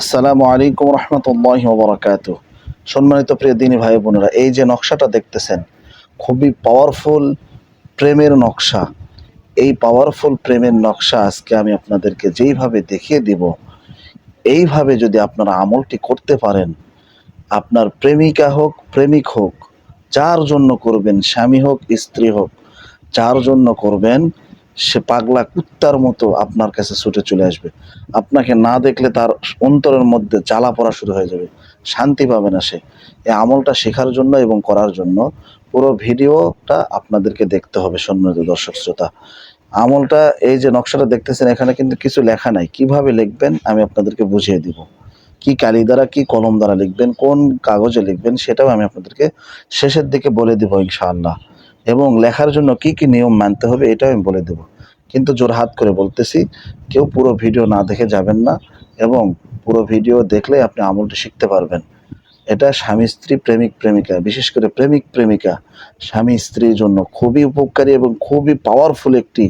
আসসালামু আলাইকুম রহমতুল্লাহ বরাকাত সম্মানিত প্রিয় দিনী ভাই বোনেরা, এই যে নকশাটা দেখতেছেন, খুবই পাওয়ারফুল প্রেমের নকশা। এই পাওয়ারফুল প্রেমের নকশা আজকে আমি আপনাদেরকে যেইভাবে দেখিয়ে দিব, এইভাবে যদি আপনারা আমলটি করতে পারেন, আপনার প্রেমিকা হোক, প্রেমিক হোক, যার জন্য করবেন স্বামী হোক, স্ত্রী হোক, যার জন্য করবেন সে পাগলা কুত্তার মতো আপনার কাছে ছুটে চলে আসবে। আপনাকে না দেখলে তার অন্তরের মধ্যে জ্বালা পড়া শুরু হয়ে যাবে। শান্তি পাবে না সে। এই আমলটা শেখার জন্য এবং করার জন্য পুরো ভিডিওটা আপনাদেরকে দেখতে হবে সম্মানিত দর্শক শ্রোতা। আমলটা, এই যে নকশাটা দেখতেছেন, এখানে কিন্তু কিছু লেখা নাই। কীভাবে লিখবেন, আমি আপনাদেরকে বুঝিয়ে দিব। কি কালি দ্বারা, কি কলম দ্বারা লিখবেন, কোন কাগজে লিখবেন, সেটাও আমি আপনাদেরকে শেষের দিকে বলে দিব ইনশাআল্লাহ। এবং লেখার জন্য কি কি নিয়ম মানতে হবে এটা আমি বলে দেব। কিন্তু জোরহাত করে বলতেছি, কেউ পুরো ভিডিও না দেখে যাবেন না এবং পুরো ভিডিও দেখলে আপনি আমলটি শিখতে পারবেন। এটা স্বামী স্ত্রী প্রেমিক প্রেমিকা, বিশেষ করে প্রেমিক প্রেমিকা, স্বামী স্ত্রীর জন্য খুবই উপকারী এবং খুবই পাওয়ারফুল একটি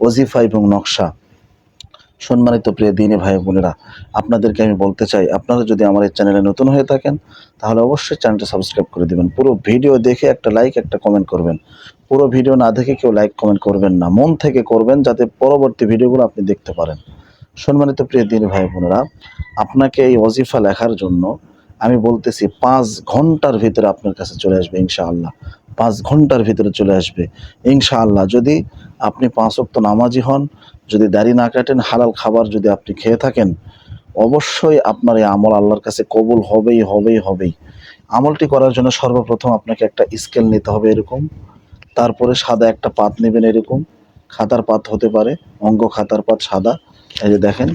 ওজিফা এবং নকশা। সম্মানিত প্রিয় দিনী ভাই বোনেরা, আপনাদেরকে আমি বলতে চাই, আপনারা যদি আমার এই চ্যানেলে নতুন হয়ে থাকেন, তাহলে অবশ্যই চ্যানেলটা সাবস্ক্রাইব করে দিবেন। পুরো ভিডিও দেখে একটা লাইক, একটা কমেন্ট করবেন। পুরো ভিডিও না দেখে কেউ লাইক, কমেন্ট করবেন না। মন থেকে করবেন যাতে পরবর্তী ভিডিওগুলো আপনি দেখতে পারেন। সম্মানিত প্রিয় দিনী ভাই বোনেরা, আপনাকে এই অজিফা লেখার জন্য আমি বলতেছি, পাঁচ ঘণ্টার ভিতরে আপনার কাছে চলে আসবে ইনশাআল্লাহ। পাঁচ ঘণ্টার ভিতরে চলে আসবে। ইনশাআল্লাহ যদি আপনি পাঁচ ওয়াক্ত নামাজি হন, যদি দাড়ি না কাটেন, হালাল খাবার যদি আপনি খেয়ে থাকেন, অবশ্যই আপনার এই আমল আল্লাহর কাছে কবুল হবেই হবেই হবেই। আমলটি করার জন্য সর্বপ্রথম আপনাকে একটা স্কেল নিতে হবে এরকম। তারপরে সাদা একটা পাত নেবেন এরকম। খাতার পাত হতে পারে, অঙ্গ খাতার পাত সাদা। এই যে দেখেন,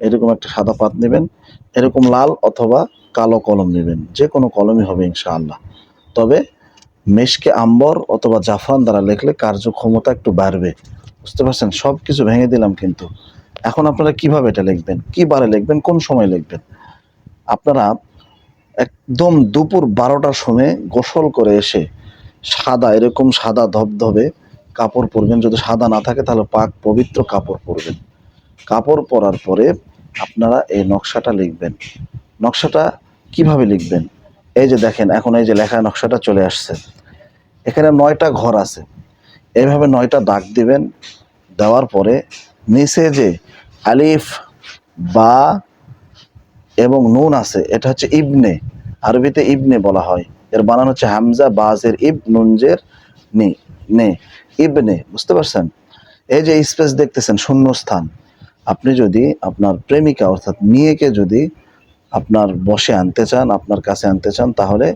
এরকম একটা সাদা পাত নেবেন। এরকম লাল অথবা কালো কলম নেবেন। যে কোনো কলমই হবে ইনশাআল্লাহ। তবে মেশকে আম্বর অথবা জাফরান দ্বারা লিখলে কার্যক্ষমতা একটু বাড়বে। বুঝতে পারছেন? সব কিছু ভেঙে দিলাম কিন্তু। এখন আপনারা কীভাবে এটা লিখবেন? কি বারে লিখবেন? কোন সময় লিখবেন? আপনারা একদম দুপুর বারোটার সময় গোসল করে এসে সাদা, এরকম সাদা ধবধবে কাপড় পরবেন। যদি সাদা না থাকে তাহলে পাক পবিত্র কাপড় পরবেন। কাপড় পরার পরে আপনারা এই নকশাটা লিখবেন। নকশাটা কীভাবে লিখবেন? এই যে দেখেন, এখন এই যে লেখা নকশাটা চলে আসছে। এখানে নয়টা ঘর আছে। এইভাবে নয়টা দাগ দিবেন, দেওয়ার পরে নিচে যে আলিফ, বা এবং নুন আছে, এটা হচ্ছে ইবনে, আরবিতে ইবনে বলা হয়। এর বানান হচ্ছে হামজা, বাজের ইব, নুনজের নি, নে, ইবনে, বুঝতে পারছেন? এই যে স্পেস দেখতেছেন, শূন্যস্থান। আপনি যদি আপনার প্রেমিকা, অর্থাৎ মেয়েকে যদি আপনার বসে আনতে চান, আপনার কাছে আনতে চান, তাহলে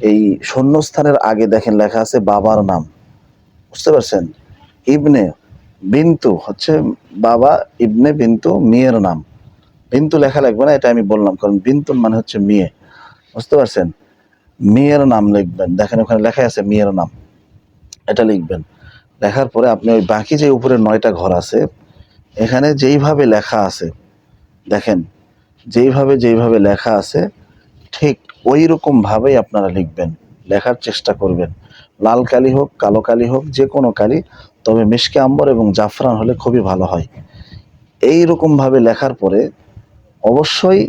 এই শূন্যস্থানের আগে দেখেন লেখা আছে বাবার নাম। বুঝতে পারছেন? ইবনে বিন্তু হচ্ছে বাবা, ইবনে বিন্তু মেয়ের নাম। বিন্তু লেখা লাগবে না, এটা আমি বললাম, কারণ বিন্তুর মানে হচ্ছে মেয়ে। বুঝতে পারছেন? মেয়ের নাম লিখবেন। দেখেন ওখানে লেখা আছে মেয়ের নাম। এটা লিখবেন। লেখার পরে আপনি ওই বাকি যে উপরে নয়টা ঘর আছে, এখানে যেইভাবে লেখা আছে, দেখেন যেইভাবে যেইভাবে লেখা আছে, ঠিক ওই রকম ভাবেই আপনারা লিখবেন, লেখার চেষ্টা করবেন। লাল কালি হোক, কালো কালি হোক যে কোনো কালি, তবে মিশকে আম্বর এবং জাফরান হলে খুবই ভালো হয়। এই রকমভাবে লেখার পরে অবশ্যই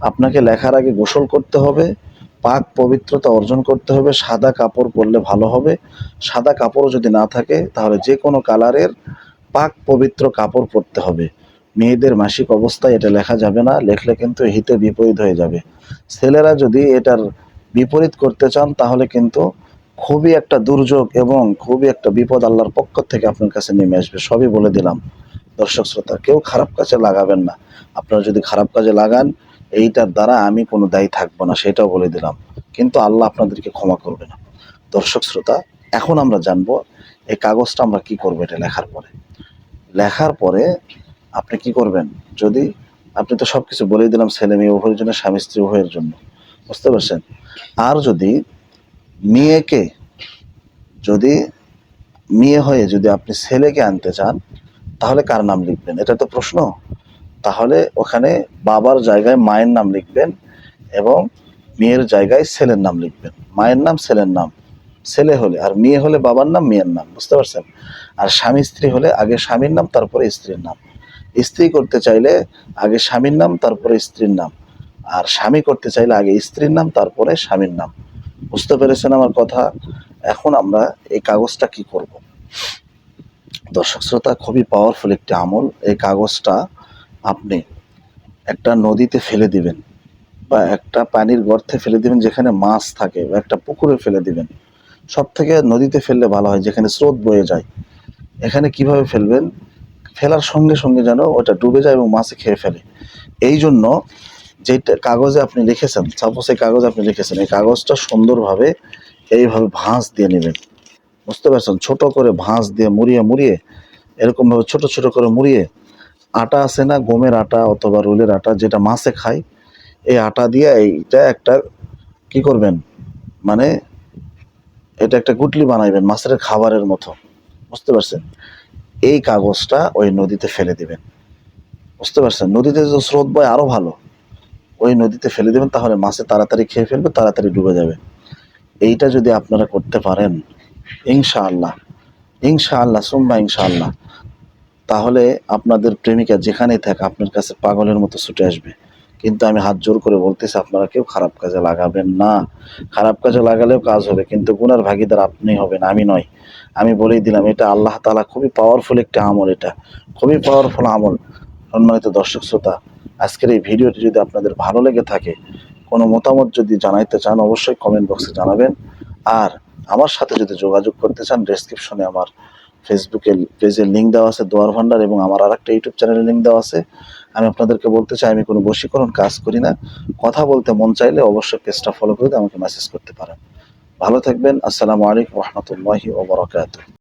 আপনাকে লেখার আগে গোসল করতে হবে, পাক পবিত্রতা অর্জন করতে হবে, সাদা কাপড় পরলে ভালো হবে। সাদা কাপড় যদি না থাকে, তাহলে যে কোনো কালারের পাক পবিত্র কাপড় পরতে হবে। মেয়েদের মাসিক অবস্থায় এটা লেখা যাবে না, লেখলে কিন্তু হিতে বিপরীত হয়ে যাবে। ছেলেরা যদি এটার বিপরীত করতে চান, তাহলে কিন্তু খুবই একটা দুর্যোগ এবং খুবই একটা বিপদ আল্লাহর পক্ষ থেকে আপনার কাছে নেমে আসবে, সবই বলে দিলাম। দর্শক শ্রোতা, কেউ খারাপ কাজে লাগাবেন না। আপনারা যদি খারাপ কাজে লাগান, এইটার দ্বারা আমি কোনো দায়ী থাকব না, সেটাও বলে দিলাম। কিন্তু আল্লাহ আপনাদেরকে ক্ষমা করবে না। দর্শক শ্রোতা, এখন আমরা জানব, এই কাগজটা আমরা কি করব এটা লেখার পরে। লেখার পরে আপনি কি করবেন? যদি আপনি তো সব কিছু বলেই দিলাম, ছেলে মেয়ে উভয়ের জন্য, স্বামী স্ত্রী উভয়ের জন্য। বুঝতে পারছেন? আর যদি মেয়েকে, যদি মেয়ে হয়ে যদি আপনি ছেলেকে আনতে চান, তাহলে কার নাম লিখবেন? এটা তো প্রশ্ন। তাহলে ওখানে বাবার জায়গায় মায়ের নাম লিখবেন এবং মেয়ের জায়গায় ছেলের নাম লিখবেন। মায়ের নাম, ছেলের নাম। ছেলে হলে, আর মেয়ে হলে বাবার নাম, মেয়ের নাম। বুঝতে পারছেন? আর স্বামী স্ত্রী হলে আগে স্বামীর নাম, তারপরে স্ত্রীর নাম। স্ত্রী করতে চাইলে আগে স্বামীর নাম, তারপরে স্ত্রীর নাম। আর স্বামী করতে চাইলে আগে স্ত্রীর নাম, তারপরে স্বামীর নাম। বুঝতে পেরেছেন আমার কথা? এখন আমরা এই কাগজটা কি করব? দর্শক শ্রোতা, খুবই পাওয়ারফুল একটি আমল। এই কাগজটা আপনি একটা নদীতে ফেলে দিবেন বা একটা পানির গর্তে ফেলে দিবেন যেখানে মাছ থাকে বা একটা পুকুরে ফেলে দিবেন। সব থেকে নদীতে ফেললে ভালো হয়, যেখানে স্রোত বয়ে যায়। এখানে কীভাবে ফেলবেন? ফেলার সঙ্গে সঙ্গে যেন ওটা ডুবে যায় এবং মাছে খেয়ে ফেলে। এই জন্য যেটা কাগজে আপনি লিখেছেন সাপোজ এই কাগজে আপনি লিখেছেন, এই কাগজটা সুন্দরভাবে এইভাবে ভাঁজ দিয়ে নেবেন। বুঝতে পারছেন? ছোট করে ভাঁজ দিয়ে মুড়িয়ে মুড়িয়ে, এরকমভাবে ছোট ছোট করে মুড়িয়ে, আটা আছে না, গমের আটা অথবা রুলের আটা যেটা মাছে খায়, এই আটা দিয়ে এইটা একটা কি করবেন? মানে এটা একটা গুটলি বানাইবেন মাছের খাবারের মতো। বুঝতে পারছেন? এই কাগজটা ওই নদীতে ফেলে দেবেন। বুঝতে পারছেন? নদীতে যদি স্রোত বয় আরও ভালো। ওই নদীতে ফেলে দেবেন, তাহলে মাছে তাড়াতাড়ি খেয়ে ফেলবে, তাড়াতাড়ি ডুবে যাবে। এইটা যদি আপনারা করতে পারেন, ইনশাআল্লাহ ইনশাআল্লাহ, সুম্মা ইনশাআল্লাহ, তাহলে আপনাদের প্রেমিকা যেখানেই থাকে, আপনার কাছে পাগলের মতো ছুটে আসবে। কিন্তু আমি হাত জোর করে বলতেছি, আপনারা কেউ খারাপ কাজে লাগাবেন না। খারাপ কাজে লাগালেও কাজ হবে, কিন্তু গুনার ভাগিদার আপনি হবেন, আমি নয় আমি বলেই দিলাম, এটা আল্লাহ তাআলা খুবই পাওয়ারফুল একটা আমল এটা, খুবই পাওয়ারফুল আমল। সম্মানিত দর্শক শ্রোতা, আজকের এই ভিডিওটি যদি আপনাদের ভালো লেগে থাকে, কোনো মতামত যদি জানাইতে চান, অবশ্যই কমেন্ট বক্সে জানাবেন। আর আমার সাথে যদি যোগাযোগ করতে চান ডেসক্রিপশনে আমার ফেসবুকে পেজের লিঙ্ক দেওয়া আছে, দোয়ার ভান্ডার এবং আমার আর একটা ইউটিউব চ্যানেলের লিঙ্ক দেওয়া আছে। আমি আপনাদেরকে বলতে চাই, আমি কোনো বশীকরণ কাজ করি না। কথা বলতে মন চাইলে অবশ্যই পেজটা ফলো করে আমাকে মেসেজ করতে পারেন। ভালো থাকবেন, আসসালামু আলাইকুম রহমতুল্লাহি ওবরাকাতুহ